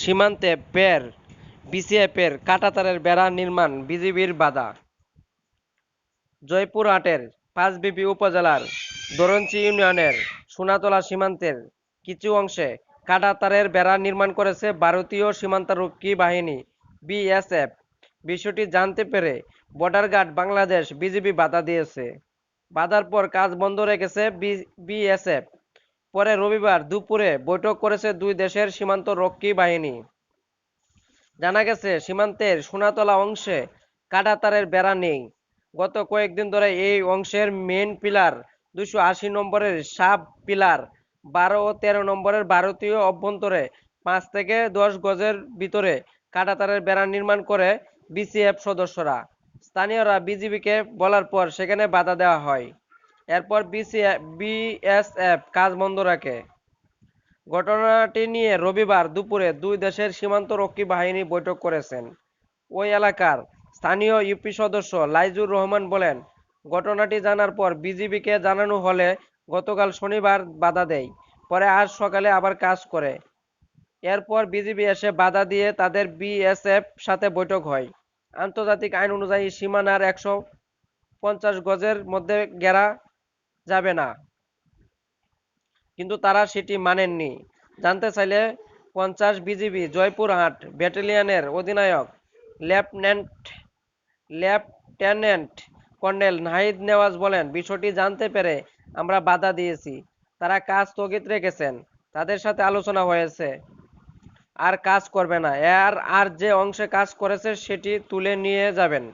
সীমান্তে ফের বিসিএফের কাঁটাতারের বেড়া নির্মাণ, বিজিবির বাধা। জয়পুরহাটের পাঁচবিবি উপজেলার দরঞ্চি ইউনিয়নের সোনাতলা সীমান্তের কিছু অংশে কাঁটাতারের বেড়া নির্মাণ করেছে ভারতীয় সীমান্তরক্ষী বাহিনী, বিএসএফ। বিষয়টি জানতে পেরে বর্ডার গার্ড বাংলাদেশ বিজিবি বাধা দিয়েছে। বাধার পর কাজ বন্ধ রেখেছে বিএসএফ। পরে রবিবার দুপুরে বৈঠক করেছে দুই দেশের সীমান্ত রক্ষী বাহিনী। জানা গেছে, সীমান্তের সোনাতলা অংশে কাঁটাতারের বেড়া নেই। গত কয়েকদিন ধরে এই অংশের মেন পিলার দুশো আশি নম্বরের সাব পিলার, বারো ও তেরো নম্বরের ভারতীয় অভ্যন্তরে পাঁচ থেকে দশ গজের ভিতরে কাঁটাতারের বেড়া নির্মাণ করে বিসিএফ সদস্যরা। স্থানীয়রা বিজিবিকে বলার পর সেখানে বাধা দেওয়া হয়। এরপর বিএসএফ কাজ বন্ধ রাখে। ঘটনাটি নিয়ে রবিবার দুপুরে দুই দেশের সীমান্তরক্ষী বাহিনী বৈঠক করেছেন। ওই এলাকার স্থানীয় ইউপি সদস্য লাইজুর রহমান বলেন, ঘটনাটি জানার পর বিজিবিকে জানানো হলে গতকাল শনিবার বাধা দেয়, পরে আজ সকালে আবার কাজ করে। এরপর বিজিবি এসে বাধা দিয়ে তাদের বিএসএফ সাথে বৈঠক হয়। আন্তর্জাতিক আইন অনুযায়ী সীমানার একশো পঞ্চাশ গজের মধ্যে ঘেরা যাবে না। কিন্তু তারা সেটি মানেননি। জানতে চাইলে পঞ্চাশ বিজিবি জয়পুরহাট ব্যাটালিয়নের অধিনায়ক lieutenant lieutenant colonel Nahid Newaz বলেন, বিষয়টি জানতে পেরে আমরা বাধা দিয়েছি। তারা কাজ স্থগিত রেখেছেন। তাদের সাথে আলোচনা হয়েছে। আর কাজ করবে না। এর আর যে অংশে কাজ করেছে সেটি তুলে নিয়ে যাবেন।